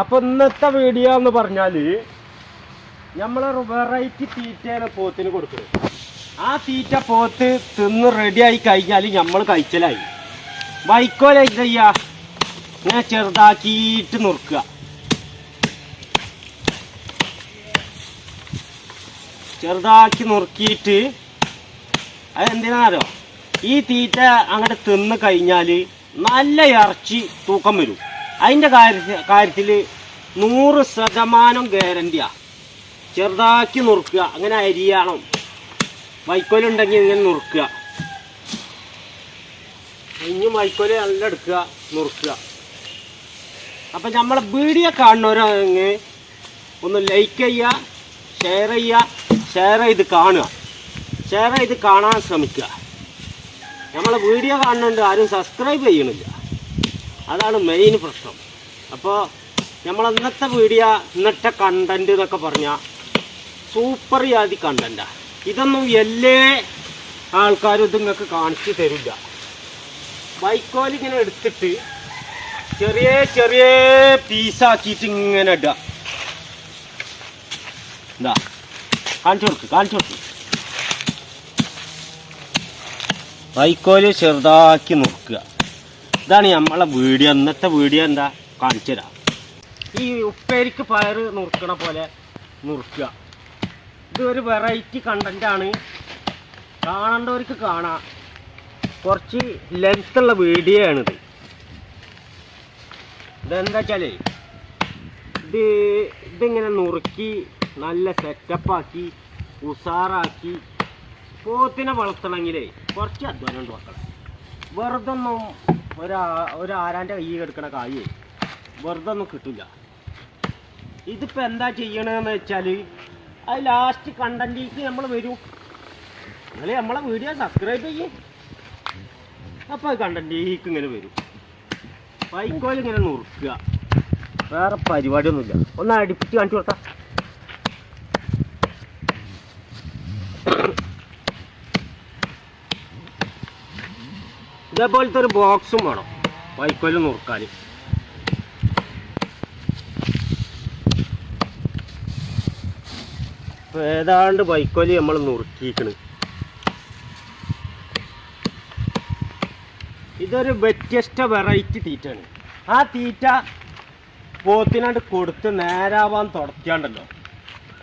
അപ്പൊ ഇന്നത്തെ വീഡിയോ എന്ന് പറഞ്ഞാൽ നമ്മൾ വെറൈറ്റി തീറ്റയാണ് പോത്തിന് കൊടുക്കുന്നത് ആ തീറ്റ പോത്ത് തിന്ന് റെഡിയായി കഴിഞ്ഞാൽ നമ്മൾ കഴിച്ചലായി. വൈക്കോല ചെയ്യാ ഇങ്ങനെ ചെറുതാക്കിയിട്ട് നുറുക്കുക. ചെറുതാക്കി നുറുക്കിയിട്ട് അതെന്തിനാണോ ഈ തീറ്റ അങ്ങോട്ട് തിന്ന് കഴിഞ്ഞാൽ നല്ല ഇറച്ചി തൂക്കം വരും. അതിന്റെ കാര്യ കാര്യത്തിൽ നൂറ് ശതമാനം ഗ്യാരണ്ടിയാ ചെറുതാക്കി നുറുക്കുക. അങ്ങനെ അരിയണം. വൈക്കോലുണ്ടെങ്കിൽ ഇങ്ങനെ നുറുക്കുക. ഇനി വൈക്കോൽ നല്ല എടുക്കുക നുറുക്കുക. അപ്പം നമ്മളെ വീഡിയോ കാണുന്നവരങ്ങ് ഒന്ന് ലൈക്ക് ചെയ്യുക ഷെയർ ചെയ്യുക ഷെയർ ചെയ്ത് കാണുക. ഷെയർ ചെയ്ത് കാണാൻ ശ്രമിക്കുക. നമ്മളെ വീഡിയോ കാണുന്നുണ്ട് ആരും സബ്സ്ക്രൈബ് ചെയ്യണില്ല. അതാണ് മെയിൻ പ്രശ്നം. അപ്പോൾ നമ്മൾ ഇന്നത്തെ വീഡിയോ ഇന്നത്തെ കണ്ടന്റ് എന്നൊക്കെ പറഞ്ഞാൽ സൂപ്പർ ജാതി കണ്ടന്റാ ഇതൊന്നും എല്ലാ ആൾക്കാരും ഇത് നിങ്ങൾക്ക് കാണിച്ചു തരില്ല. ബൈക്കോലിങ്ങനെ എടുത്തിട്ട് ചെറിയ ചെറിയ പീസാക്കിയിട്ട് ഇങ്ങനെ ഇടുക. എന്താ കാണിച്ചു കൊടുക്ക് കാണിച്ചു കൊടുക്ക്. വൈക്കോൽ ചെറുതാക്കി നുറുക്കുക ഇതാണ് നമ്മളെ വീഡിയോ. ഇന്നത്തെ വീഡിയോ എന്താ? കാണിച്ചു തരാം ഈ ഉപ്പേരിക്ക് പയറ് നുറുക്കണ പോലെ നുറുക്കുക. ഇത് ഒരു വെറൈറ്റി കണ്ടന്റാണ് കാണേണ്ടവർക്ക് കാണാം. കുറച്ച് ലെങ്ത്തുള്ള വീഡിയോ ആണിത് ഇതെന്താ വെച്ചാലേ ഇത് ഇതിങ്ങനെ നുറുക്കി നല്ല സെറ്റപ്പാക്കി ഉഷാറാക്കി പോത്തിനെ വളർത്തണമെങ്കിലേ കുറച്ച് അധ്വാനം ഉണ്ട് വെറുതൊന്നും ഒരാ ഒരാരാന്റെ കൈ കിടക്കണ കായേ വെറുതെ ഒന്നും കിട്ടില്ല ഇതിപ്പോൾ എന്താ ചെയ്യണമെന്ന് വെച്ചാൽ അത് ലാസ്റ്റ് കണ്ടന്റിലേക്ക് നമ്മൾ വരും. നിങ്ങൾ നമ്മളെ വീഡിയോ സബ്സ്ക്രൈബ് ചെയ്യേ. അപ്പോൾ അത് കണ്ടന്റിലേക്ക് ഇങ്ങനെ വരും. പൈക്കോയിൽ ഇങ്ങനെ നുറുക്കുക. വേറെ പരിപാടിയൊന്നുമില്ല. ഒന്ന് അടുപ്പിച്ച് കാണിച്ചു കൊടുത്താ ഇതേപോലത്തെ ഒരു ബോക്സും വേണം. വൈക്കോൽ നുറുക്കാൻ ഏതാണ്ട് വൈക്കോൽ നമ്മൾ നുറുക്കിയിരിക്കണ് ഇതൊരു വ്യത്യസ്ത വെറൈറ്റി തീറ്റയാണ്. ആ തീറ്റ പോത്തിനാണ്ട് കൊടുത്ത് നേരാവാൻ തുടക്കാണ്ടല്ലോ.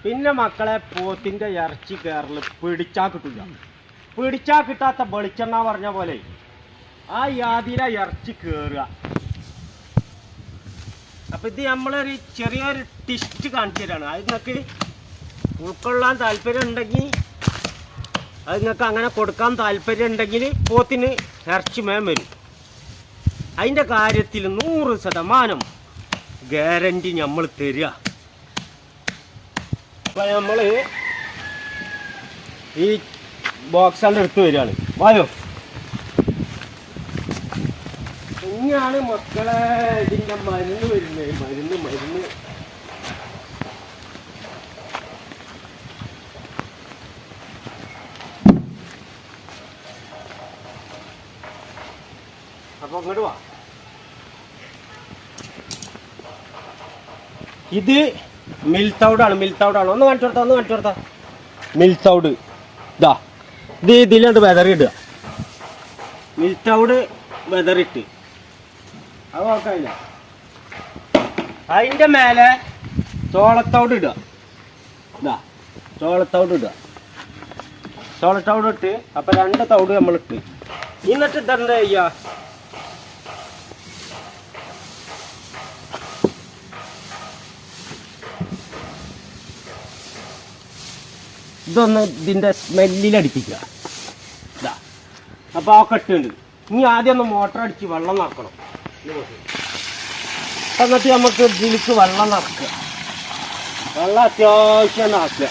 പിന്നെ മക്കളെ പോത്തിന്റെ ഇറച്ചി കയറൽ പിടിച്ചാൽ കിട്ടില്ല പിടിച്ചാൽ കിട്ടാത്ത വെളിച്ചെണ്ണ പറഞ്ഞ പോലെ ആ യാതിര ഇറച്ചി കയറുക അപ്പം ഇത് നമ്മളൊരു ചെറിയൊരു ടിസ്റ്റ് കാണിച്ചു തരാണ്. അത് നിങ്ങൾക്ക് ഉൾക്കൊള്ളാൻ താല്പര്യം ഉണ്ടെങ്കിൽ അത് നിങ്ങൾക്ക് അങ്ങനെ കൊടുക്കാൻ താല്പര്യം ഉണ്ടെങ്കിൽ പോത്തിന് ഇറച്ചി മേം വരും. അതിന്റെ കാര്യത്തിൽ നൂറ് ശതമാനം ഗ്യാരണ്ടി നമ്മൾ തരിക അപ്പം നമ്മൾ ഈ ബോക്സാണ്ട് എടുത്തു വരികയാണ്. വായോ? ഇങ്ങനെയാണ് മക്കളെ. ഇതിന്റെ മരുന്ന് വരുന്നത് മരുന്ന് മരുന്ന്. അപ്പൊ അങ്ങോട്ട് വാ. ഇത് മിൽത്തൗഡാണ് മിൽത്തൗഡാണ് ഒന്ന് കാണിച്ചു കൊടുത്താ ഒന്ന് കാണിച്ചു കൊടുത്താ. മിൽത്തൗഡ് ഇതാ. ഇത് ഇതിലോട്ട് വെതറിടുക മിൽത്തൗഡ് വെതറിട്ട് അത് അതിന്റെ മേലെ ചോളത്തോട് ഇടുക. ഇതാ ചോളത്തോട് ഇടുക. ചോളത്തോട് ഇട്ട് അപ്പം രണ്ട് തൗട് നമ്മളിട്ട് എന്നിട്ട് ഇതെന്താ ചെയ്യുക? ഇതൊന്ന് ഇതിന്റെ സ്മെല്ലിലടിപ്പിക്കുക ഇതാ അപ്പോൾ ആ കെട്ടുണ്ട് ഇനി ആദ്യം ഒന്ന് മോട്ടർ അടിച്ച് വെള്ളം നിറക്കണം. എന്നിട്ട് നമുക്ക് ഇതിലേക്ക് വെള്ളം നിറക്കുക. വെള്ളം അത്യാവശ്യം നിറക്കുക.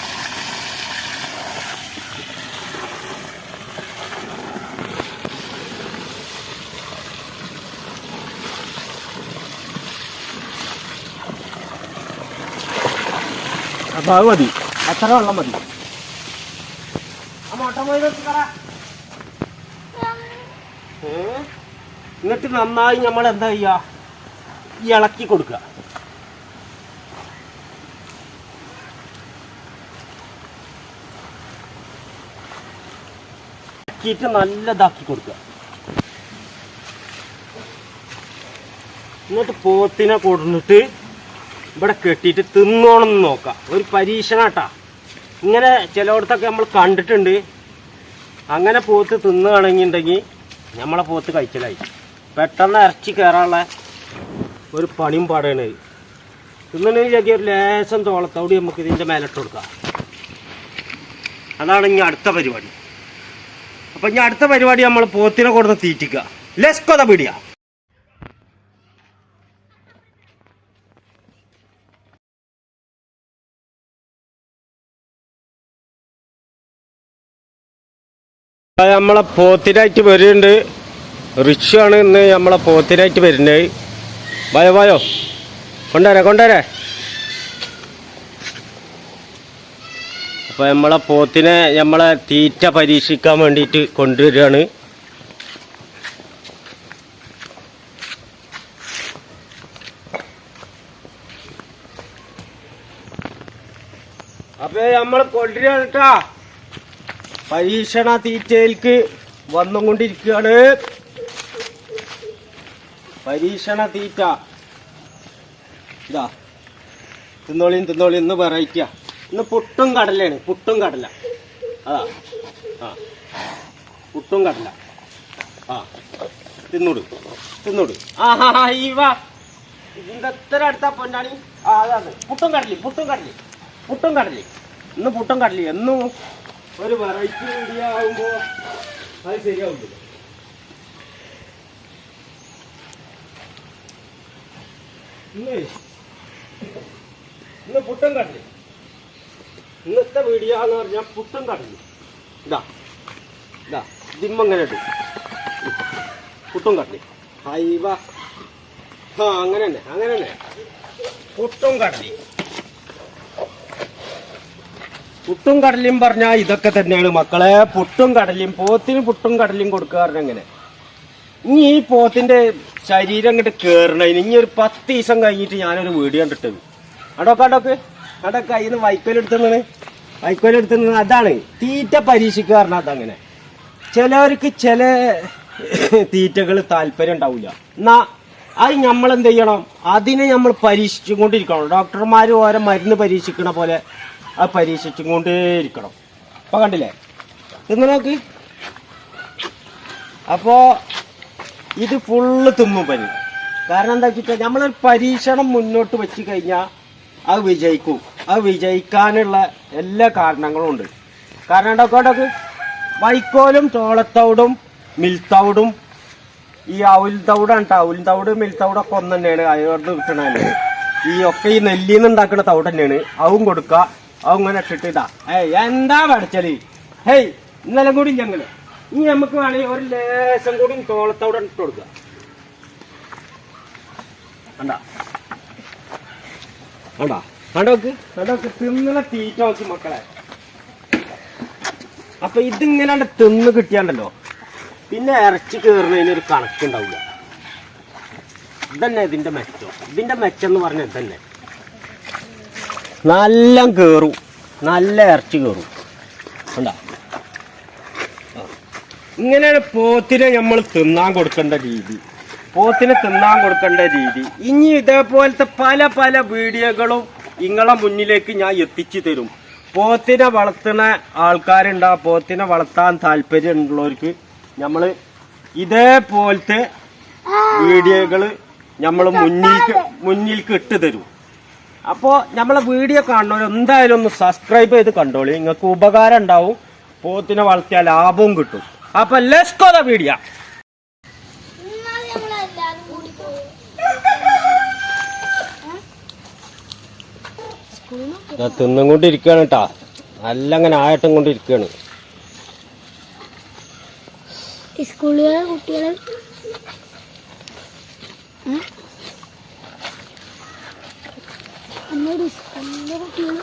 അപ്പോൾ അത് മതി. അത്ര വെള്ളം മതി. ആ മോട്ടം പോയി നിർത്തിക്കടാ എന്നിട്ട് നന്നായി നമ്മൾ എന്താ ചെയ്യുക ഇളക്കി കൊടുക്കുക. ഇളക്കിയിട്ട് നല്ലതാക്കി കൊടുക്കുക. എന്നിട്ട് പോത്തിനെ കൊടുന്നിട്ട് ഇവിടെ കെട്ടിയിട്ട് തിന്നോണമെന്ന് നോക്കാം ഒരു പരീക്ഷണാട്ടാ ഇങ്ങനെ ചിലയിടത്തൊക്കെ നമ്മൾ കണ്ടിട്ടുണ്ട്. അങ്ങനെ പോത്ത് തിന്നുകയാണെന്നുണ്ടെങ്കിൽ നമ്മളെ പോത്ത് കഴിച്ചതായി പെട്ടെന്ന് ഇറച്ചി കയറാനുള്ള ഒരു പണിയും പാടാണ്. ഇത്. തിന്നണമെങ്കിൽ ഒരു ലേശം തോളത്തോടി നമുക്ക് ഇതിന്റെ മേലിട്ട് കൊടുക്കാം. അതാണ് ഇനി അടുത്ത പരിപാടി. അപ്പം ഇനി അടുത്ത പരിപാടി നമ്മൾ പോത്തിനെ കൊടുത്ത് തീറ്റിക്കുക ലെസ്കൊത പിടിയ നമ്മളെ പോത്തിനായിട്ട് വരുന്നുണ്ട് റിച്ചാണ് ഇന്ന് നമ്മളെ പോത്തിനായിട്ട് വരുന്നത്. വായോ വായോ. കൊണ്ടുവരാ കൊണ്ടുവരാ. അപ്പോൾ നമ്മളെ പോത്തിനെ നമ്മളെ തീറ്റ പരീക്ഷിക്കാൻ വേണ്ടിയിട്ട് കൊണ്ടുവരികയാണ്. അപ്പോൾ നമ്മൾ കൊണ്ടുവരികയാണ് കേട്ടാ. പരീക്ഷണ തീറ്റയിലേക്ക് വന്നുകൊണ്ടിരിക്കുകയാണ്. പരീക്ഷണ തീറ്റ. ഇതാ. തിന്നോളിയും തിന്നോളിയും ഇന്ന് വെറൈറ്റിയാ ഇന്ന് പുട്ടും കടലയാണ്. പുട്ടും കടല. അതാ. ആ. പുട്ടും കടല. ആ. തിന്നോടു. തിന്നോടു. ആ ഹാ ഹാ ഈ വാ. ഇതിന്റെ എത്ര അടുത്താ പൊന്നാണി? ആ അതാണ്. പുട്ടും കടലി പുട്ടും കടലി പുട്ടും കടലി ഇന്ന് പുട്ടും കടലി എന്നും ഒരു വെറൈറ്റി വീഡിയോ അത് ശരിയാവില്ല ഇന്ന് ഇന്ന് പുട്ടും കടലി ഇന്നത്തെ വീഡിയോ എന്ന് പറഞ്ഞാൽ പുട്ടും കടലി ഇതാ ഇതാ ദിമ്മങ്ങനെ ഇട്ടു പുട്ടും കടലി ഹൈവ. ആ അങ്ങനെ തന്നെ അങ്ങനെ തന്നെ പുട്ടും കടലി പുട്ടും കടലിയും പറഞ്ഞാൽ ഇതൊക്കെ തന്നെയാണ് മക്കളെ. പുട്ടും കടലിയും പോത്തിന് പുട്ടും കടലയും കൊടുക്കാറുണ്ട് അങ്ങനെ. ഇനി ഈ പോത്തിന്റെ ശരീരം അങ്ങോട്ട് കേറണതിന് ഇനി ഒരു പത്ത് ദിവസം കഴിഞ്ഞിട്ട് ഞാനൊരു വീഡിയോ കണ്ടിട്ടത് അടോക്കെ അടോക്ക് അടോ കയ്യിൽ നിന്ന് വൈക്കോലെടുത്തുനിന്ന് വൈക്കോലെടുത്തുനിന്ന് അതാണ്. തീറ്റ പരീക്ഷിക്കാറുണ്ട് അതങ്ങനെ. ചിലവർക്ക് ചില തീറ്റകൾ താല്പര്യം ഉണ്ടാവില്ല എന്നാ അത് നമ്മൾ എന്ത് ചെയ്യണം? അതിനെ നമ്മൾ പരീക്ഷിച്ചുകൊണ്ടിരിക്കണം. ഡോക്ടർമാർ ഓരോ മരുന്ന് പരീക്ഷിക്കണ പോലെ അത് പരീക്ഷിച്ചുകൊണ്ടേയിരിക്കണം. അപ്പൊ കണ്ടില്ലേ? ഇന്ന് നോക്ക്. അപ്പോ ഇത് ഫുള്ള് തിന്നും പനി. കാരണം എന്താ വെച്ചാൽ നമ്മളൊരു പരീക്ഷണം മുന്നോട്ട് വെച്ച് കഴിഞ്ഞാൽ അത് വിജയിക്കും. അത് വിജയിക്കാനുള്ള എല്ലാ കാരണങ്ങളും ഉണ്ട്. കാരണം ഉണ്ടാക്കോട്ടൊക്കെ വൈക്കോലും ചോളത്തോടും മിൽത്തോടും ഈ അവുൽ തവിടാണ് കേട്ടോ അവുൽ തവിട് മിൽത്തവിടൊക്കെ ഒന്ന് തന്നെയാണ്. അയോർന്ന് കിട്ടണതന്നെ ഈ ഒക്കെ ഈ നെല്ലിൽ നിന്ന് ഉണ്ടാക്കുന്ന തവിട് തന്നെയാണ്. അവും കൊടുക്കുക. അവങ്ങനെ ഇങ്ങനെ ഇട്ടിട്ട് ഇതാ. ഏയ് എന്താ പഠിച്ചൽ ഹേയ് ഇന്നലെ കൂടി ഞങ്ങൾ ഇനി നമുക്ക് വേണമെങ്കിൽ ഒരു ലേശം കൂടി തോളത്തോടെ ഇട്ട് കൊടുക്കുക കണ്ടാ? കണ്ടാ? കണ്ടോക്ക് കണ്ടോക്ക് മക്കളെ. അപ്പൊ ഇതിങ്ങനെ തിന്ന് കിട്ടിയാണ്ടല്ലോ. പിന്നെ ഇറച്ചി കയറുന്നതിന് ഒരു കണക്കുണ്ടാവില്ല ഇതന്നെ ഇതിന്റെ മെച്ചം. ഇതിന്റെ മെച്ചം എന്ന് പറഞ്ഞാൽ ഇതന്നെ. നല്ല കേറും. നല്ല ഇറച്ചി കേറും. കണ്ടാ? ഇങ്ങനെയാണ് പോത്തിനെ നമ്മൾ തിന്നാൻ കൊടുക്കേണ്ട രീതി. പോത്തിനെ തിന്നാൻ കൊടുക്കേണ്ട രീതി. ഇനി ഇതേപോലത്തെ പല പല വീഡിയോകളും ഇങ്ങളെ മുന്നിലേക്ക് ഞാൻ എത്തിച്ചു തരും. പോത്തിനെ വളർത്തുന്ന ആൾക്കാരുണ്ട്. പോത്തിനെ വളർത്താൻ താല്പര്യമുള്ളവർക്ക് നമ്മൾ ഇതേപോലത്തെ വീഡിയോകൾ നമ്മൾ മുന്നിൽക്ക് മുന്നിൽക്ക് ഇട്ട് തരും. അപ്പോൾ നമ്മളെ വീഡിയോ കാണുന്നവർ എന്തായാലും ഒന്ന് സബ്സ്ക്രൈബ് ചെയ്ത് കണ്ടോളി. നിങ്ങൾക്ക് ഉപകാരം ഉണ്ടാവും. പോത്തിനെ വളർത്തിയാൽ ലാഭവും കിട്ടും. അപ്പൊ ലെസ്കോ ദ വീഡിയോ ഇന്നാൾ ഞങ്ങളെല്ലാരും കൂടി പോയി. സ്കൂളിൽ തിന്നും കൊണ്ടിരിക്കുകയാണ് കേട്ടാ നല്ല അങ്ങനെ ആയട്ടം കൊണ്ടിരിക്കുകയാണ് സ്കൂളിലെ കുട്ടികൾ കുട്ടികൾ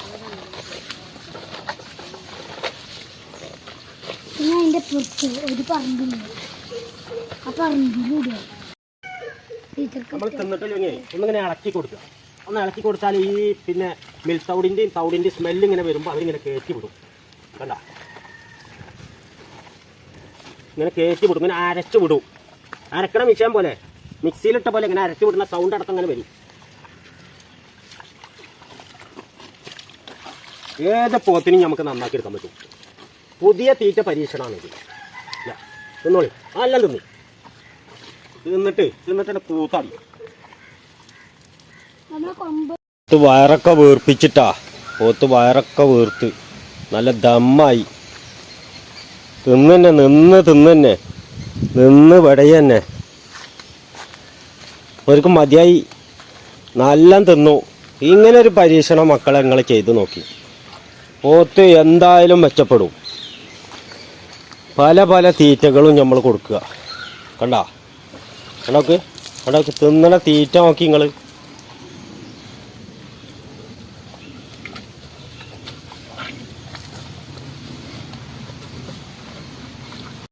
പുറത്ത് ഒരു പറമ്പില്ല ആ പറമ്പിലൂടെ നമ്മൾ തിന്നിട്ടില്ലെങ്കിൽ ഒന്നിങ്ങനെ ഇളക്കി കൊടുക്കുക. ഒന്ന് ഇളക്കി കൊടുത്താൽ ഈ പിന്നെ മിൽ തൗടിന്റെയും തൗടിന്റെയും സ്മെല്ല് ഇങ്ങനെ വരുമ്പോൾ അവരിങ്ങനെ കയറ്റി വിടും. കണ്ട? ഇങ്ങനെ കയറ്റി വിടും. ഇങ്ങനെ അരച്ച് വിടും. അരക്കണ മിഷൻ പോലെ. മിക്സിയിലിട്ട പോലെ ഇങ്ങനെ അരച്ച് വിടുന്ന സൗണ്ട് അടക്കം ഇങ്ങനെ വരും. ഏത് പോത്തിനും നമുക്ക് നന്നാക്കി എടുക്കാൻ പറ്റും. പുതിയ തീറ്റ പരീക്ഷണമാണ് ഇത്. തിന്നോളി. അല്ല തിന്നു. തിന്നിട്ട് തിന്നിട്ട് പൂത്താടി. പോത്ത് വയറൊക്കെ വീർപ്പിച്ചിട്ടാ. പോത്ത് വയറൊക്കെ വീർത്ത്. നല്ല ദമ്മായി. തിന്നെ നിന്ന് തിന്നെ നിന്ന് വിടയന്നെ. അവർക്ക് മതിയായി. നല്ല തിന്നു. ഇങ്ങനെ ഒരു പരീക്ഷണം മക്കളെ നിങ്ങൾ ചെയ്തു നോക്കി. പോത്ത് എന്തായാലും മെച്ചപ്പെടും. പല പല തീറ്റകളും നമ്മൾ കൊടുക്കുക. കണ്ടാ? കണ്ടോക്ക് കണ്ടോക്ക് തിന്നണ തീറ്റ നോക്കി നിങ്ങൾ